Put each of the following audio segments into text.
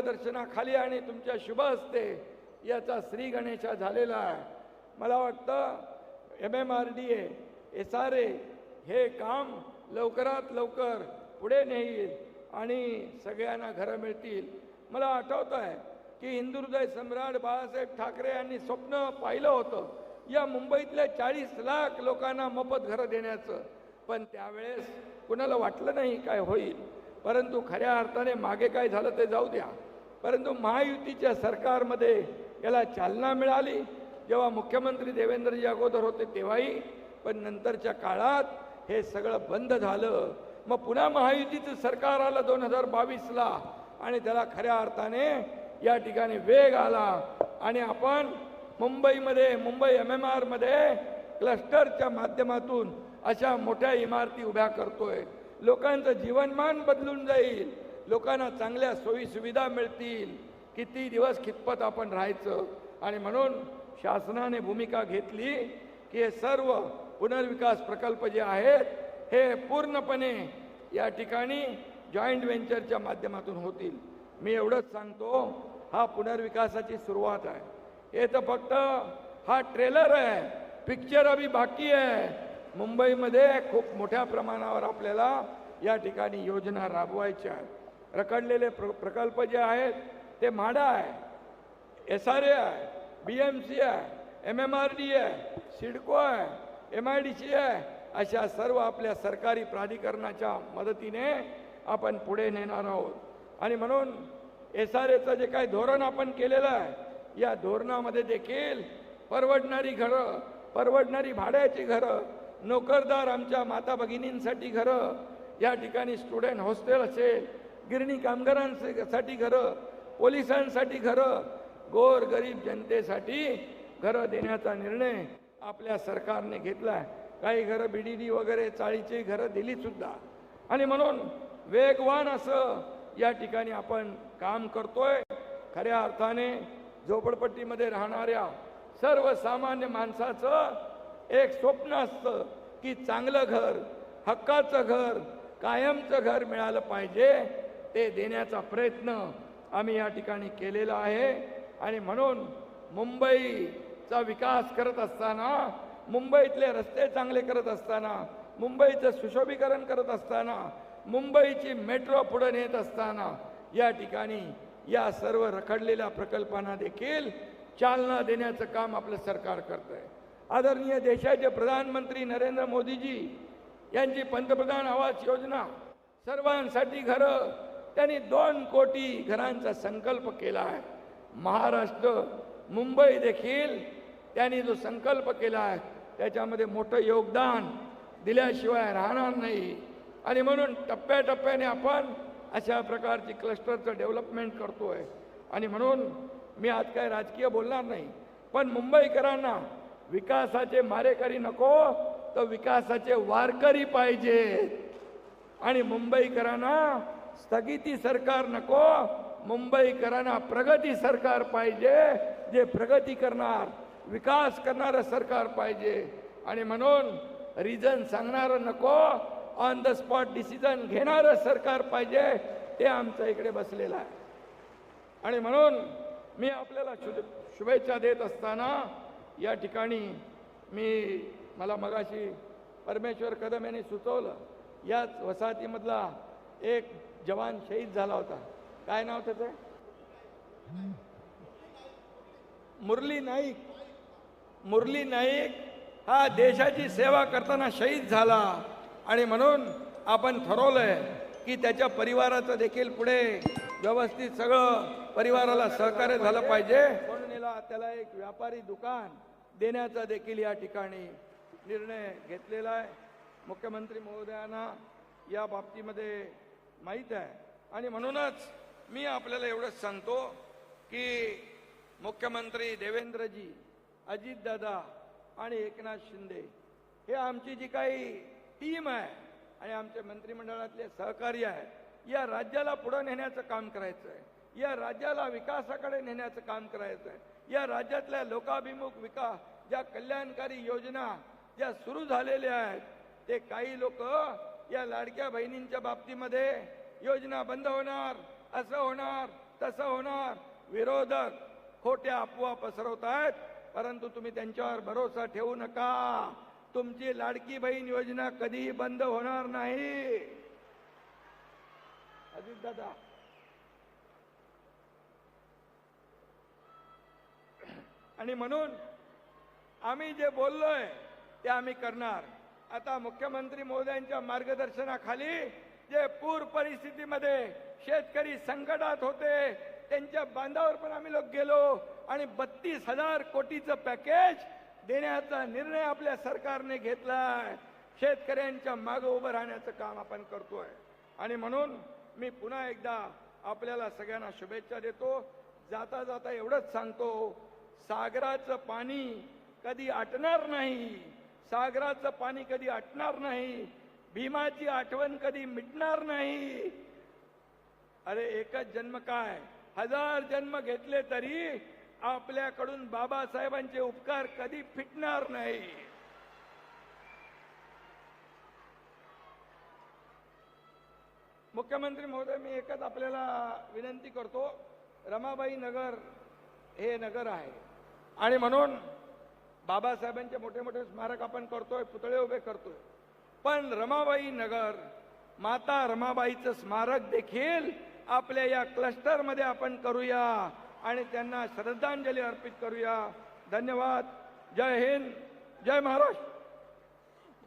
मार्गदर्शनाखाली आणि तुमच्या शुभ असते याचा श्री गणेशा झालेला आहे. मला वाटतं M M R D A S R A हे काम लवकरात लवकर पुढे नेईल आणि सगळ्यांना घरं मिळतील. मला आठवतं आहे की हिंदुहृदय सम्राट बाळासाहेब ठाकरे यांनी स्वप्न पाहिलं होतं. या मुंबईतल्या चाळीस लाख लोकांना मोफत घरं देण्याचं. पण त्यावेळेस कुणाला वाटलं नाही काय होईल. परंतु खऱ्या अर्थाने मागे काय झालं ते जाऊ द्या. परंतु महायुतीच्या सरकारमध्ये याला चालना मिळाली. जेव्हा मुख्यमंत्री देवेंद्रजी अगोदर होते तेव्हाही पण नंतरच्या काळात हे सगळं बंद झालं. मग पुन्हा महायुतीचं सरकार आलं दोन हजार बावीसला आणि त्याला खऱ्या अर्थाने या ठिकाणी वेग आला. आणि आपण मुंबईमध्ये मुंबई एम एम आरमध्ये क्लस्टरच्या माध्यमातून अशा मोठ्या इमारती उभ्या करतोय. लोकांचं जीवनमान बदलून जाईल. लोकांना चांगल्या सोयी सुविधा मिळतील. किती दिवस खितपत आपण राहायचं? आणि म्हणून शासनाने भूमिका घेतली की हे सर्व पुनर्विकास प्रकल्प जे आहेत हे पूर्णपणे या ठिकाणी जॉईंट व्हेंचरच्या माध्यमातून होतील. मी एवढंच सांगतो हा पुनर्विकासाची सुरुवात आहे. हे तर फक्त हा ट्रेलर आहे पिक्चर अभी बाकी आहे. मुंबईमध्ये खूप मोठ्या प्रमाणावर आपल्याला या ठिकाणी योजना राबवायच्या आहेत. रखडलेले प्र प्रकल्प जे आहेत ते म्हाडा आहे एस आर ए आहे बी एम सी आहे एम एम आर डी आहे सिडको आहे एम आय डी सी आहे अशा सर्व आपल्या सरकारी प्राधिकरणाच्या मदतीने आपण पुढे नेणार आहोत. आणि म्हणून एस आर एचं जे काही धोरण आपण केलेलं आहे या धोरणामध्ये देखील परवडणारी घरं परवडणारी भाड्याची घरं नोकरदार आमच्या माता भगिनींसाठी घरं या ठिकाणी स्टुडंट हॉस्टेल असेल गिरणी कामगारांसाठी घरं पोलिसांसाठी घरं गोर गरीब जनतेसाठी घरं देण्याचा निर्णय आपल्या सरकारने घेतला काही घरं बी डी डी वगैरे चाळीची घरं दिलीसुद्धा आणि म्हणून वेगवान असं या ठिकाणी आपण काम करतोय. खऱ्या अर्थाने झोपडपट्टीमध्ये राहणाऱ्या सर्वसामान्य माणसाचं एक स्वप्न असतं की चांगलं घर हक्काचं घर कायमचं घर मिळालं पाहिजे. ते देण्याचा प्रयत्न आम्ही या ठिकाणी केलेला आहे. आणि म्हणून मुंबईचा विकास करत असताना मुंबईतले रस्ते चांगले करत असताना मुंबईचं सुशोभीकरण करत असताना मुंबईची मेट्रो पुढे नेत असताना या ठिकाणी या सर्व रखडलेल्या प्रकल्पांना देखील चालना देण्याचं काम आपलं सरकार करत आहे आदरणीय देशाचे प्रधानमंत्री नरेंद्र मोदीजी यांची पंतप्रधान आवास योजना सर्वांसाठी घरं त्यांनी दोन कोटी घरांचा संकल्प केला आहे. महाराष्ट्र मुंबई देखील त्यांनी जो संकल्प केला आहे त्याच्यामध्ये मोठं योगदान दिल्याशिवाय राहणार नाही. आणि म्हणून टप्प्याटप्प्याने आपण अशा प्रकारची क्लस्टरचं डेव्हलपमेंट करतोय. आणि म्हणून मी आज काय राजकीय बोलणार नाही पण मुंबईकरांना विकासाचे मारेकरी नको तर विकासाचे वारकरी पाहिजेत. आणि मुंबईकरांना स्थगिती सरकार नको मुंबईकरांना प्रगती सरकार पाहिजे जे प्रगती करणार विकास करणारं सरकार पाहिजे. आणि म्हणून रिझन सांगणारं नको ऑन द स्पॉट डिसिजन घेणारं सरकार पाहिजे ते आमच्या इकडे बसलेलं आहे. आणि म्हणून मी आपल्याला शुभे शुभेच्छा देत असताना या ठिकाणी मी मला मगाशी परमेश्वर कदम यांनी सुचवलं याच वसाहतीमधला एक जवान शहीद झाला होता. काय नाव त्याचं? मुरली नाईक. मुरली नाईक हा देशाची सेवा करताना शहीद झाला. आणि म्हणून आपण ठरवलंय की त्याच्या परिवाराचं देखील पुढे व्यवस्थित सगळं परिवाराला सहकार्य झालं पाहिजे. म्हणून त्याला एक व्यापारी दुकान देण्याचा देखील या ठिकाणी निर्णय घेतलेला आहे. मुख्यमंत्री महोदयांना या बाबतीमध्ये माहीत आहे. आणि म्हणूनच मी आपल्याला एवढंच सांगतो की मुख्यमंत्री देवेंद्रजी अजितदादा आणि एकनाथ शिंदे हे आमची जी काही टीम आहे आणि आमच्या मंत्रिमंडळातले सहकारी आहे या राज्याला पुढं नेण्याचं काम करायचं आहे. या राज्याला विकासाकडे नेण्याचं काम करायचं आहे. या राज्यातल्या लोकाभिमुख विकास ज्या कल्याणकारी योजना ज्या सुरू झालेल्या आहेत ते काही लोक या लाडक्या बहिणींच्या बाबतीमध्ये योजना बंद होणार असं होणार तसं होणार. विरोधक खोट्या अफवा पसरवत आहेत परंतु तुम्ही त्यांच्यावर भरोसा ठेवू नका. तुमची लाडकी बहीण योजना कधीही बंद होणार नाही. अजित दादा. आणि म्हणून आम्ही जे बोललोय ते आम्ही करणार. आता मुख्यमंत्री मोदयांच्या मार्गदर्शनाखाली जे पूर परिस्थितीमध्ये शेतकरी संकटात होते त्यांच्या बांधावर पण आम्ही लोक गेलो आणि बत्तीस हजार कोटीचं पॅकेज देण्याचा निर्णय आपल्या सरकारने घेतलाय शेतकऱ्यांच्या मागं उभं राहण्याचं काम आपण करतोय. आणि म्हणून मी पुन्हा एकदा आपल्याला सगळ्यांना शुभेच्छा देतो. जाता जाता एवढंच सांगतो सागराचं पाणी कधी आटणार नाही सागराचं पाणी कधी आटणार नाही भीमाची आठवण कधी मिटणार नाही. अरे एकच जन्म काय? हजार जन्म घेतले तरी आपल्याकडून बाबासाहेबांचे उपकार कधी फिटणार नाही. मुख्यमंत्री महोदय मी एकच आपल्याला विनंती करतो रमाबाई नगर हे नगर आहे. आणि म्हणून बाबासाहेबांचे मोठे मोठे स्मारक आपण करतोय पुतळे उभे करतोय. पण रमाबाई नगर माता रमाबाईचं स्मारक देखील आपल्या या क्लस्टरमध्ये आपण करूया आणि त्यांना श्रद्धांजली अर्पित करूया. धन्यवाद. जय हिंद. जय महाराष्ट्र.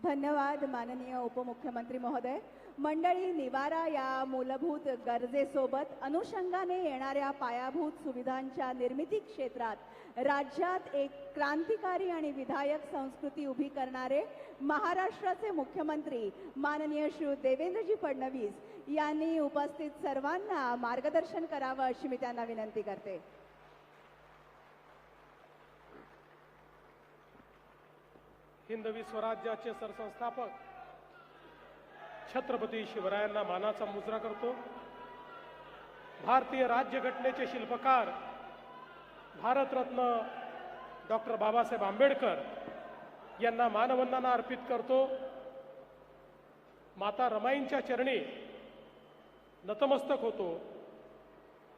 धन्यवाद माननीय उपमुख्यमंत्री महोदय. मंडळी निवारा या मूलभूत गरजेसोबत अनुषंगाने येणाऱ्या पायाभूत सुविधांच्या निर्मिती क्षेत्रात राज्यात एक क्रांतिकारी आणि विधायक संस्कृती उभी करणारे महाराष्ट्राचे मुख्यमंत्री माननीय श्री देवेंद्रजी फडणवीस यांनी उपस्थित सर्वांना मार्गदर्शन करावं अशी मी त्यांना विनंती करते. हिंदवी स्वराज्याचे सरसंस्थापक छत्रपती शिवरायांना मानाचा मुजरा करतो. भारतीय राज्यघटनेचे शिल्पकार भारतरत्न डॉक्टर बाबासाहेब आंबेडकर यांना मानवंदना अर्पित करतो. माता रमाईंच्या चरणी नतमस्तक होतो.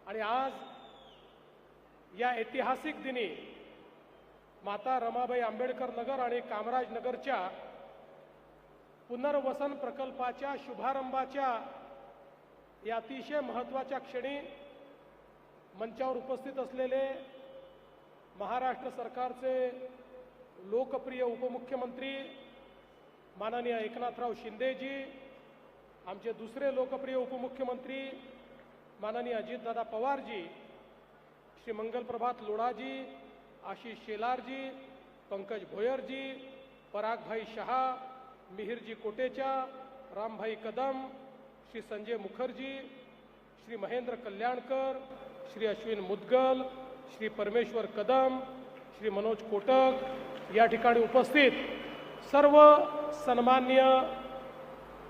आणि आज या ऐतिहासिक दिनी माता रमाबाई आंबेडकर नगर आणि कामराज नगरच्या पुनर्वसन प्रकल्पाच्या शुभारंभाच्या या अतिशय महत्त्वाच्या क्षणी मंचावर उपस्थित असलेले महाराष्ट्र सरकारचे लोकप्रिय उपमुख्यमंत्री माननीय एकनाथराव शिंदेजी आमचे दुसरे लोकप्रिय उपमुख्यमंत्री माननीय अजितदादा पवारजी श्री मंगलप्रभात लोढाजी आशिष शेलारजी पंकज भोयरजी परागभाई शहा मिहिरजी कोटेचा रामभाई कदम श्री संजय मुखर्जी श्री महेंद्र कल्याणकर श्री अश्विन मुदगल श्री परमेश्वर कदम श्री मनोज कोटक या ठिकाणी उपस्थित सर्व सन्मान्य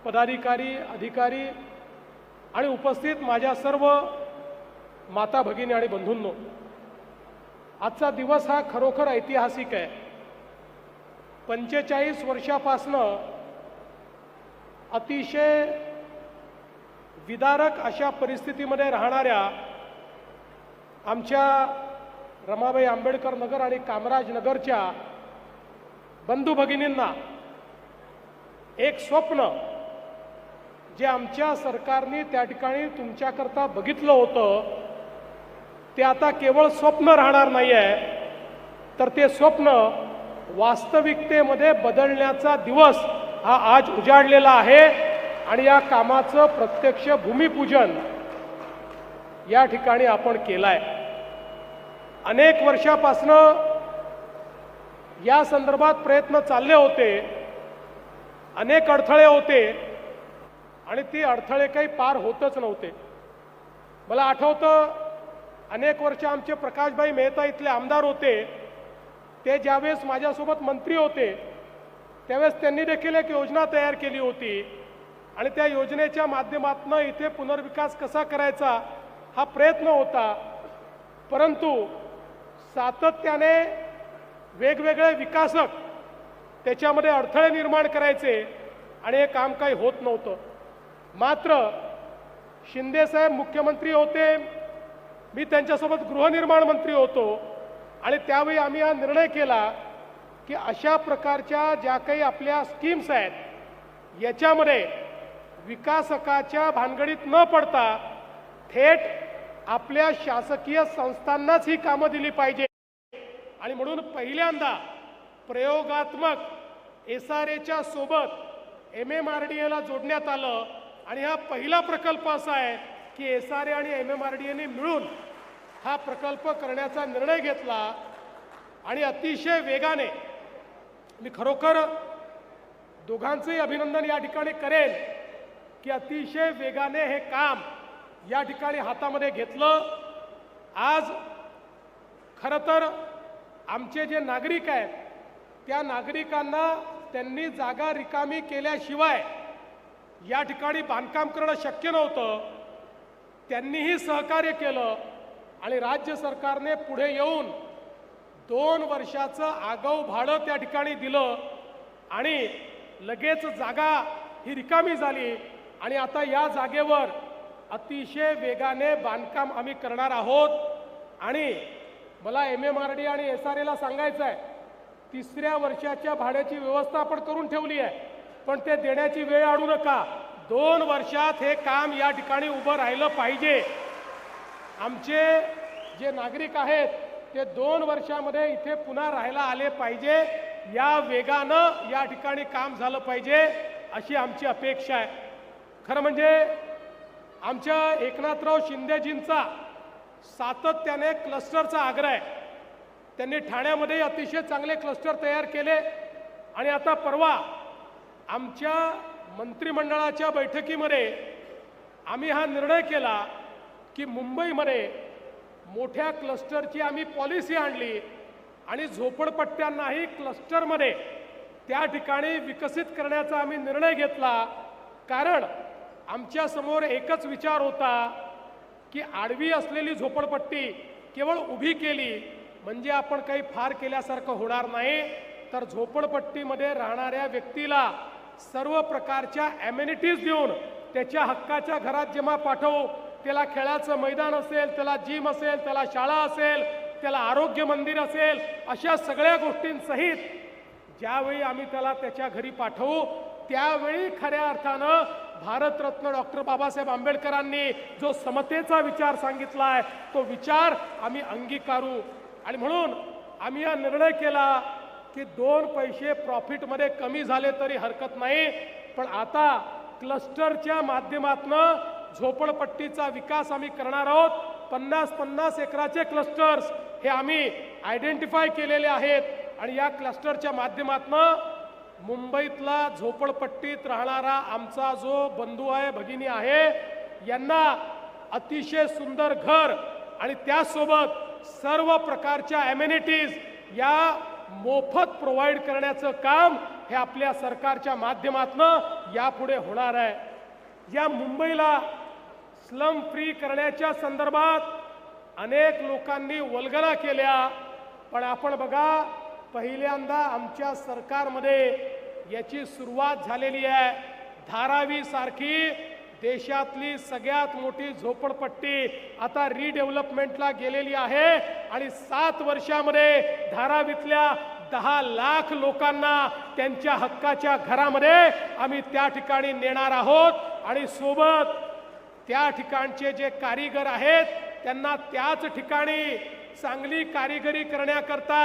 पदाधिकारी अधिकारी आणि उपस्थित माझ्या सर्व माता भगिनी आणि बंधूंनो आजचा दिवस हा खरोखर ऐतिहासिक आहे. पंचेचाळीस वर्षापासनं अतिशय विदारक अशा परिस्थितीमध्ये राहणाऱ्या आमच्या रमाबाई आंबेडकर नगर आणि कामराज नगरच्या बंधू भगिनींना एक स्वप्न जे आमच्या सरकारने त्या ठिकाणी तुमच्याकरता बघितलं होतं ते आता केवळ स्वप्न राहणार नाही आहे तर ते स्वप्न वास्तविकतेमध्ये बदलण्याचा दिवस हा आज उजाडलेला आहे आणि या कामाचं प्रत्यक्ष भूमिपूजन या ठिकाणी आपण केलंय. अनेक वर्षापासनं या संदर्भात प्रयत्न चालले होते अनेक अडथळे होते आणि ती अडथळे काही पार होतच नव्हते. मला आठवतं अनेक वर्ष आमचे प्रकाशभाई मेहता इथले आमदार होते ते ज्यावेळेस माझ्यासोबत मंत्री होते त्यावेळेस त्यांनी देखील एक योजना तयार केली होती. आणि त्या योजनेच्या माध्यमातून इथे पुनर्विकास कसा करायचा हा प्रयत्न होता. परंतु सातत्याने वेगवेगळे विकासक त्याच्यामध्ये अडथळे निर्माण करायचे आणि हे काम काही होत नव्हतं. मात्र शिंदेसाहेब मुख्यमंत्री होते मी त्यांच्यासोबत गृहनिर्माण मंत्री होतो. आणि त्यावेळी आम्ही हा निर्णय केला की अशा प्रकारच्या ज्या काही आपल्या स्कीम्स आहेत याच्यामध्ये विकासकाच्या भानगडीत न पडता थेट आपल्या शासकीय संस्थांनाच ही कामं दिली पाहिजे. आणि म्हणून पहिल्यांदा प्रयोगात्मक एस आर एच्या सोबत एम एम आर डी एला जोडण्यात आलं. आणि हा पहिला प्रकल्प असा आहे की एस आर ए आणि एम एम आर डी एने मिळून हा प्रकल्प करण्याचा निर्णय घेतला आणि अतिशय वेगाने मी खरोखर दोघांचंही अभिनंदन या ठिकाणी करेन की अतिशय वेगाने हे काम या ठिकाणी हातामध्ये घेतलं. आज खरं तर आमचे जे नागरिक आहेत त्या नागरिकांना त्यांनी जागा रिकामी केल्याशिवाय या ठिकाणी बांधकाम करणं शक्य नव्हतं. त्यांनीही सहकार्य केलं. आणि राज्य सरकारने पुढे येऊन दोन वर्षाचं आगाऊ भाडं त्या ठिकाणी दिलं आणि लगेच जागा ही रिकामी झाली. आणि आता या जागेवर अतिशय वेगाने बांधकाम आम्ही करणार आहोत. आणि मला एम एम आर डी आणि एस आर एला सांगायचं आहे तिसऱ्या वर्षाच्या भाड्याची व्यवस्था आपण करून ठेवली आहे. पण ते देण्याची वेळ आणू नका. दोन वर्षात हे काम या ठिकाणी उभं राहिलं पाहिजे. आमचे जे नागरिक आहेत ते दोन वर्षामध्ये इथे पुन्हा राहायला आले पाहिजे. या वेगानं या ठिकाणी काम झालं पाहिजे अशी आमची अपेक्षा आहे. खरं म्हणजे आमच्या एकनाथराव शिंदेजींचा सातत्याने क्लस्टरचा आग्रह आहे. त्यांनी ठाण्यामध्ये अतिशय चांगले क्लस्टर तयार केले. आणि आता परवा आमच्या मंत्रिमंडळाच्या बैठकीमध्ये आम्ही हा निर्णय केला की मुंबईमध्ये मोठ्या क्लस्टरची आम्ही पॉलिसी आणली आणि झोपडपट्ट्यांनाही क्लस्टरमध्ये त्या ठिकाणी विकसित करण्याचा आम्ही निर्णय घेतला. कारण आमच्यासमोर एकच विचार होता की आडवी असलेली झोपडपट्टी केवळ उभी केली म्हणजे आपण काही फार केल्यासारखं होणार नाही. तर झोपडपट्टीमध्ये राहणाऱ्या व्यक्तीला सर्व प्रकारच्या ॲम्युनिटीज देऊन त्याच्या हक्काच्या घरात जेव्हा पाठवू त्याला खेळाचं मैदान असेल त्याला जिम असेल त्याला शाळा असेल त्याला आरोग्य मंदिर असेल अशा सगळ्या गोष्टींसहित ज्यावेळी आम्ही त्याला त्याच्या घरी पाठवू त्यावेळी खऱ्या अर्थानं भारतरत्न डॉक्टर बाबासाहेब आंबेडकरांनी जो समतेचा विचार सांगितला आहे तो विचार आम्ही अंगीकारू. आणि म्हणून आम्ही हा निर्णय केला की दोन पैसे प्रॉफिटमध्ये कमी झाले तरी हरकत नाही पण आता क्लस्टरच्या माध्यमातनं झोपडपट्टीचा विकास आम्ही करणार आहोत. पन्नास पन्नास एकराचे क्लस्टर्स हे आम्ही आयडेंटिफाय केलेले आहेत. आणि या क्लस्टरच्या माध्यमातनं मुंबईतला झोपडपट्टीत राहणारा आमचा जो बंधू आहे भगिनी आहे यांना अतिशय सुंदर घर आणि त्यासोबत सर्व प्रकारच्या ॲम्युनिटीज या मोफत प्रोव्हाइड करण्याचं काम हे आपल्या सरकारच्या माध्यमातनं यापुढे होणार आहे. या मुंबईला स्लम फ्री करण्याच्या संदर्भात अनेक लोकांनी वल्गना केल्या. पण आपण बघा पहिल्यांदा आमच्या सरकारमध्ये याची सुरुवात झालेली आहे. धारावी सारखी देशातली सगळ्यात मोठी झोपडपट्टी आता रिडेव्हलपमेंटला गेलेली आहे. आणि सात वर्षामध्ये धारावीतल्या दहा लाख लोकांना त्यांच्या हक्काच्या घरामध्ये आम्ही त्या ठिकाणी नेणार आहोत. आणि सोबत त्या ठिकाणचे जे कारीगर आहेत त्यांना त्याच ठिकाणी चांगली कारीगरी करण्याकरता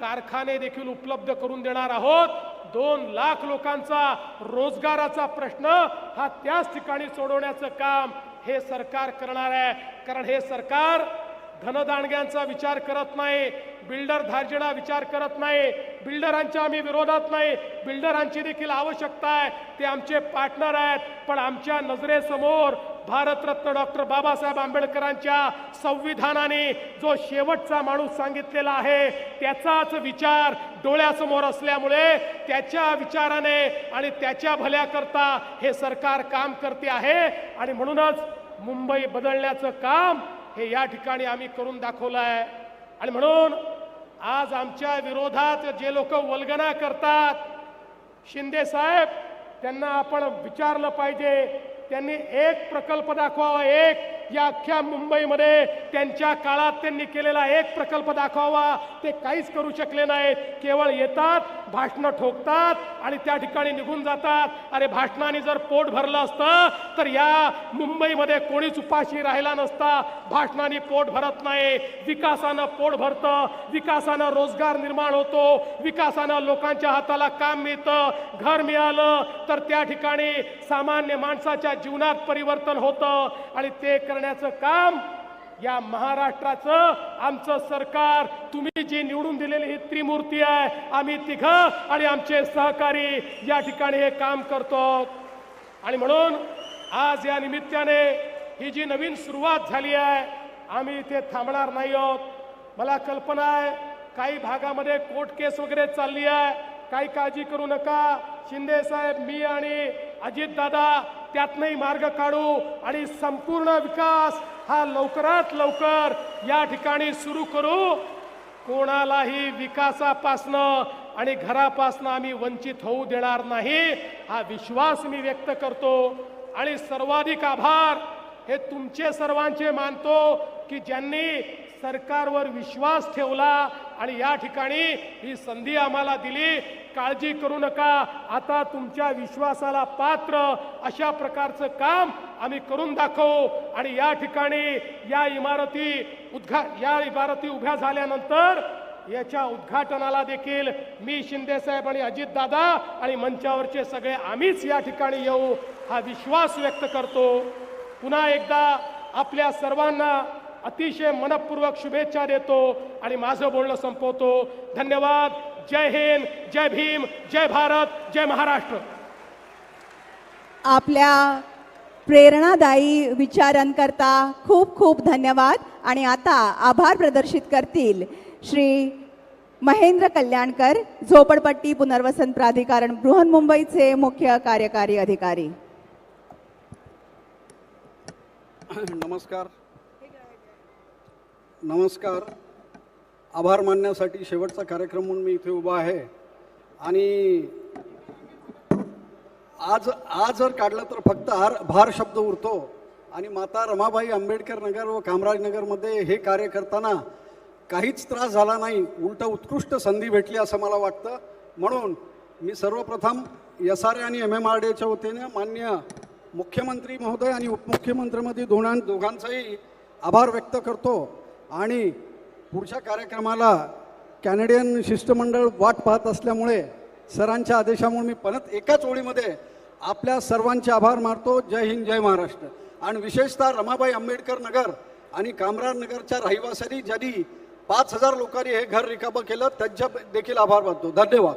कारखाने देखील उपलब्ध करून देणार आहोत. दोन लाख लोकांचा रोजगाराचा प्रश्न हा त्याच ठिकाणी सोडवण्याचं काम हे सरकार करणार आहे. कारण हे सरकार धनदांडग्यांचा विचार करत नाही बिल्डर धार्जिणा विचार करत नाही बिल्डरांच्या आम्ही विरोधात नाही बिल्डरांची देखील आवश्यकता आहे ते आमचे पार्टनर आहेत पण आमच्या नजरेसमोर भारतरत्न डॉक्टर बाबासाहेब आंबेडकरांच्या संविधानाने जो शेवटचा माणूस सांगितलेला आहे त्याचाच विचार डोळ्यासमोर असल्यामुळे त्याच्या विचाराने आणि त्याच्या भल्याकरता हे सरकार काम करते आहे आणि म्हणूनच मुंबई बदलण्याचं काम हे या ठिकाणी आम्ही करून दाखवलं आहे आणि म्हणून आज आमच्या विरोधात जे लोक वल्गना करतात शिंदे साहेब त्यांना आपण विचारलं पाहिजे त्यांनी एक प्रकल्प दाखवावा एक या अख्ख्या मुंबईमध्ये त्यांच्या काळात त्यांनी केलेला एक प्रकल्प दाखवावा. ते काहीच करू शकले नाहीत. केवळ येतात भाषणं ठोकतात आणि त्या ठिकाणी निघून जातात. अरे भाषणाने जर पोट भरलं असतं तर या मुंबईमध्ये कोणीच उपाशी राहिला नसता. भाषणाने पोट भरत नाही. विकासानं पोट भरतं. विकासानं रोजगार निर्माण होतो. विकासानं लोकांच्या हाताला काम मिळतं. घर मिळालं तर त्या ठिकाणी सामान्य माणसाच्या जीवनात परिवर्तन होतं. आणि ते करण्याचं काम या महाराष्ट्राचं आमचं सरकार. तुम्ही जी निवडून दिलेली ही त्रिमूर्ती आहे आम्ही तिघ आणि आमचे सहकारी या ठिकाणी हे काम करतो. आणि म्हणून आज या निमित्ताने ही जी नवीन सुरुवात झाली आहे आम्ही इथे थांबणार नाही आहोत. मला कल्पना आहे काही भागामध्ये कोर्ट केस वगैरे चालली आहे. काही काळजी करू नका. शिंदे साहेब मी आणि अजित दादा त्यातनंही मार्ग काढू आणि संपूर्ण विकास हा लवकरात लवकर या ठिकाणी सुरू करू. कोणालाही विकासापासनं आणि घरापासनं आम्ही वंचित होऊ देणार नाही हा विश्वास मी व्यक्त करतो. आणि सर्वाधिक आभार हे तुमचे सर्वांचे मानतो की ज्यांनी सरकारवर विश्वास ठेवला आणि या ठिकाणी ही संधी आम्हाला दिली. काळजी करू नका. आता तुमच्या विश्वासाला पात्र अशा प्रकारचं काम आम्ही करून दाखवू. आणि या ठिकाणी या इमारती उद्घा या इमारती उभ्या झाल्यानंतर याच्या उद्घाटनाला देखील मी शिंदेसाहेब आणि अजित दादा आणि मंचावरचे सगळे आम्हीच या ठिकाणी येऊ हा विश्वास व्यक्त करतो. पुन्हा एकदा आपल्या सर्वांना अतिशय मनपूर्वक शुभेच्छा देतो आणि माझं बोलणं संपवतो. धन्यवाद. जय हिंद जय भीम जय भारत जय महाराष्ट्र. आपल्या प्रेरणादायी विचारांकरता खूप खूप धन्यवाद आणि आता आभार प्रदर्शित करतील श्री महेंद्र कल्याणकर झोपडपट्टी पुनर्वसन प्राधिकरण बृहन्मुंबईचे मुख्य कार्यकारी अधिकारी. नमस्कार. नमस्कार. आभार मानण्यासाठी शेवटचा कार्यक्रम म्हणून मी इथे उभा आहे. आणि आज आज जर काढलं तर फक्त हार भार शब्द उरतो. आणि माता रमाबाई आंबेडकर नगर व कामराजनगरमध्ये हे कार्य करताना काहीच त्रास झाला नाही उलट उत्कृष्ट संधी भेटली असं मला वाटतं. म्हणून मी सर्वप्रथम एस आर ए आणि एम एम आर डीच्या वतीने मान्य मुख्यमंत्री महोदय आणि उपमुख्यमंत्रीमध्ये दोघां दोघांचाही आभार व्यक्त करतो. आणि पुढच्या कार्यक्रमाला कॅनेडियन शिष्टमंडळ वाट पाहत असल्यामुळे सरांच्या आदेशामुळे मी परत एकाच ओळीमध्ये आपल्या सर्वांचे आभार मानतो. जय हिंद जय महाराष्ट्र. आणि विशेषतः रमाबाई आंबेडकर नगर आणि कामराज नगरच्या रहिवाशांनी ज्यांनी पाच हजार लोकांनी हे घर रिकाबं केलं त्यांच्या देखील आभार मानतो. धन्यवाद.